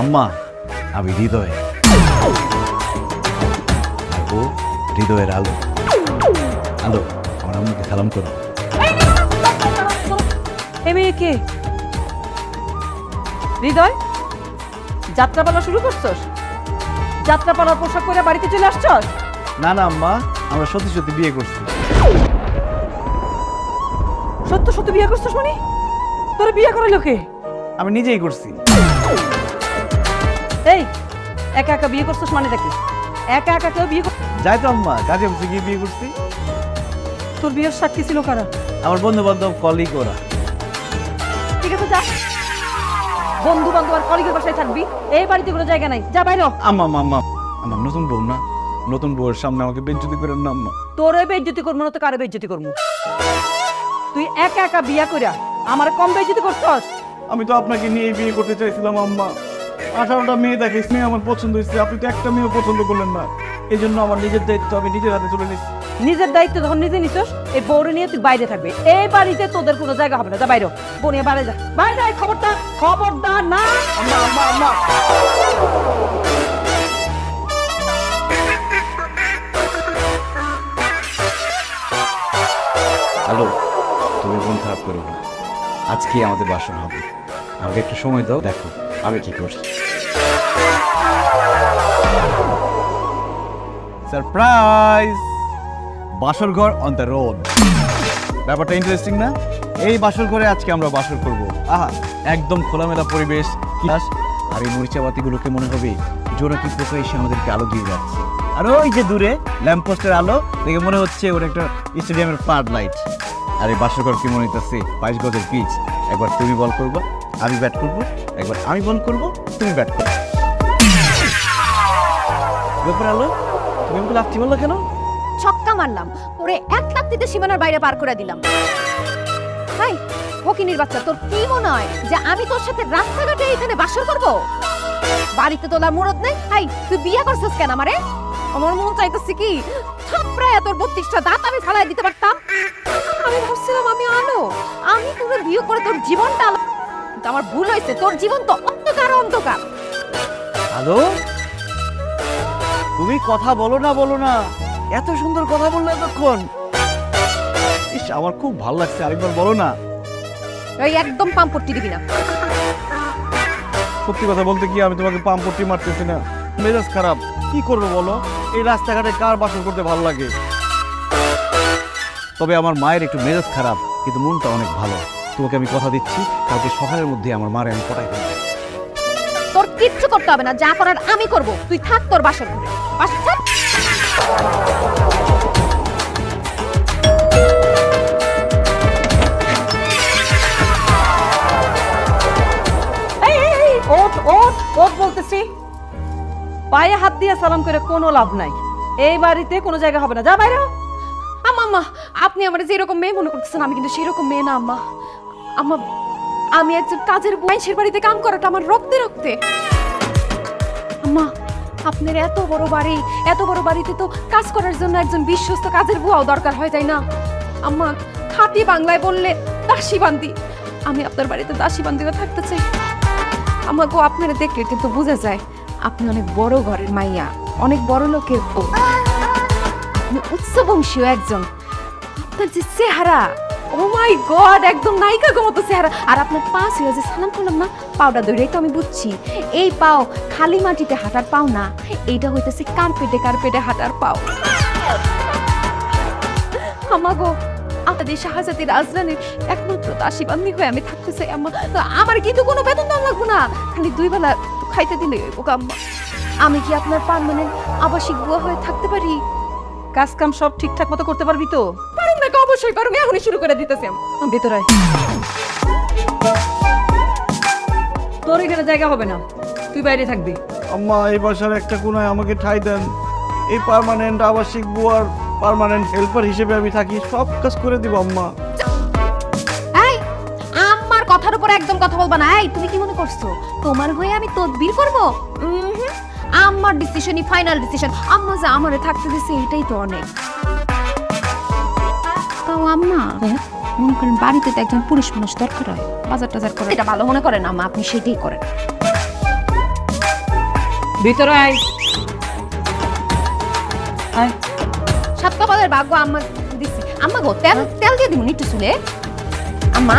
আম্মা আমি হৃদয় ও হৃদয়ের আলো আলো আমার আম্মুকে সালাম করো এ মেয়ে কে? হৃদয় যাত্রাপালা শুরু করছস? যাত্রাপালার পোশাক পরে বাড়িতে চলে আসছস? না না আম্মা আমরা সত্যি সত্যি বিয়ে করছি। সত্য সত্য বিয়ে করছস মানে? তোর বিয়ে করাইলো কে? আমি নিজেই করছি। এই একা একা বিয়ে করছস মানে দেখি একা একা কেউ বিয়ে কর- যাই তো আম্মা কাজে অফিসে গিয়ে বিয়ে করছি। তোর বিয়ের সাক্ষী ছিল কারা? আমার বন্ধু বান্ধব কলিগ ওরা। ঠিক আছে যা। বন্ধু বান্ধব আর কলিগের বাসায় থাকবি। এই বাড়িতে কোনো জায়গা নাই। যা বাইরে হ। আম্মা আম্মা আমার নতুন বউ না? নতুন বউয়ের সামনে আমাকে বেঞ্চুতি করেন না আম্মা। তোরে বেজ্জতি করব না তো কারে বেজ্জতি করব। তুই একা একা বিয়া করিয়া আমার কম বেজ্জতি করছস? আমি তো আপনাকে নিয়ে বিয়ে করতে চাইছিলাম আম্মা। আঠারোটা মেয়ে দেখেছি মেয়ে আমার পছন্দ হয়েছে। আপনি তো একটা মেয়েও পছন্দ করলেন না। এই জন্য আমার নিজের দায়িত্ব আমি নিজের হাতে তুলে নিচ্ছি। নিজের দায়িত্ব যখন নিজে নিছস এই বউরে নিয়ে তুই বাইরে থাকবে। এই বাড়িতে তোদের কোনো জায়গা হবে না। যা বাইরে। বউ নিয়ে বাইরে যা। বাইরে আয়, খবরদার। খবরদার না। আম্মা আম্মা আম্মা। হ্যালো তুমি মন খারাপ করো না। আজকে আমাদের বাসন হবে। আমাকে একটু সময় দাও, দেখো আমি কি করছি। সারপ্রাইজ বাসর ঘর অন দ্য রোড ব্যাপারটা ইন্টারেস্টিং না? এই বাসর ঘরে আজকে আমরা বাসর করব। আহা, একদম খোলামেলা পরিবেশ, ক্লাস, আর এই মরিচাবাতিগুলোকে মনে হবে জোনাকি পোকা এসে আমাদেরকে আলো দিয়ে যাচ্ছে। আর ওই যে দূরে, ল্যাম্পপোস্টের আলো, দেখে মনে হচ্ছে ওটা একটা স্টেডিয়ামের ফ্লাড লাইট আর এই বাসর ঘর কি মনে হইতেছে? বাইশ গজের পিচ একবার তুমি বল করবা। আমি ব্যাট করব, একবার আমি বল করব, তুমি ব্যাট করবে ব্যাপার আলো তুমি আমাকে লাফতি বলল কেন? ছক্কা মারলাম, ওরে এক লাত্তিতে সীমানার বাইরে পার করে দিলাম। হাই বাচ্চা, তোর কি মনে হয় যে আমি তোর সাথে রাস্তাঘাটে এখানে বাসর করব? বাড়িতে তোলার মুরত নেই, হাই, তুই বিয়ে করছিস কেন আমারে? আমার মন চাইতেছে কি, থাপড়ায় তোর বত্রিশটা দাঁত আমি ফালাই দিতে পারতাম? আমি ভাবছিলাম আমি আলো, আমি তোকে বিয়ে করে তোর জীবনটা কিন্তু আমার ভুল হয়েছে। তোর জীবন তো অন্ধকার অন্ধকার। হ্যালো? তুমি কথা বলো না বলো না। এত সুন্দর কথা বললে এতক্ষণ। ইস আমার খুব ভালো লাগছে আরেকবার বলো না। এই একদম পাম্পট্টি দিবি না। সত্যি কথা বলতে কি আমি তোমাকে পাম্পটি মারতেছি না। মেজাজ খারাপ। কি করব বলো? এই রাস্তাঘাটে কার বাসন করতে ভালো লাগে? তবে আমার মায়ের একটু মেজাজ খারাপ কিন্তু মনটা অনেক ভালো। তোমাকে আমি কথা দিচ্ছি। কালকে সকালের মধ্যে আমার মারে আমি পটাই ফেলব। তোর কিচ্ছু করতে হবে না, যা করার আমি করব। তুই থাক তোর বাসর ঘরে। বাসর বলতেছি। পায়ে হাত দিয়ে সালাম করে কোনো লাভ নাই। এই বাড়িতে কোনো জায়গা হবে না। যা বাইরে আম্মা আপনি আমার যেরকম মেয়ে মনে করতেছেন, আমি কিন্তু সেরকম মেয়ে না, আম্মা। আম্মা, আমি একজন কাজের বয়সের বাড়িতে কাম করাটা আমার রক্তে রক্তে। আম্মা, আপনার এত বড় বাড়ি, এত বড় বাড়িতে তো কাজ করার জন্য একজন বিশ্বস্ত কাজের বুয়াও দরকার হয়, তাই না? আম্মা, খাঁটি বাংলায় বললে দাসী বান্দি। আমি আপনার বাড়িতে দাসী বান্দিরা থাকতে চাই। আমাকে আপনারা দেখলে কিন্তু বোঝা যায়, আপনি অনেক বড় ঘরের মাইয়া, অনেক বড় লোকের বউ। আপনি উচ্চ বংশীয় একজন। আপনার যে চেহারা ও মাই গড একদম নায়িকা মতো চেহারা। আর আপনার পা ছিল যে সালাম করলাম না পাউটা দৌড়াই তো আমি বুঝছি। এই পাও খালি মাটিতে হাঁটার পাও না এইটা হইতেছে কার্পেটে কার্পেটে হাঁটার পাও। আমাগো আমাদের শাহজাদি রাজধানীর একমাত্র দাসী বান্দি হয়ে আমি থাকতে চাই আম্মা। তো আমার কিন্তু কোনো বেতন দাম লাগবো না। খালি দুই বেলা খাইতে দিলে গো আম্মা। আমি কি আপনার পার্মানেন্ট আবাসিক বুয়া হয়ে থাকতে পারি? কাজ কাম সব ঠিকঠাক মতো করতে পারবি তো? অবশ্যই পারুম এখনই শুরু করে দিতেছি আমি। ভেতরে। তোর এখানে জায়গা হবে না। তুই বাইরে থাকবি। আম্মা এই বাসার একটা কোনায় আমাকে ঠাই দেন। এই পার্মানেন্ট আবাসিক বুয়ার পার্মানেন্ট হেল্পার হিসেবে আমি থাকি। সব কাজ করে দিব আম্মা। এই আমার কথার উপর একদম কথা বলবা না। এই তুমি কি মনে করছ? তোমার হয়ে আমি তদবির করব? আম্মার ডিসিশনই ফাইনাল ডিসিশন আম্মা যে আমারে থাকতে দিছে এটাই তো অনেক। তাও আম্মা মনে করেন বাড়িতে তো একজন পুরুষ মানুষ দরকার হয়। বাজার টাজার করে এটা ভালো মনে করেন আম্মা আপনি সেটাই করেন। ভিতরে আয়। আয়। সাত কপালের ভাগ্য আম্মা দিচ্ছি আম্মা গো তেল তেল দিয়ে দিবনি একটু শুনে আম্মা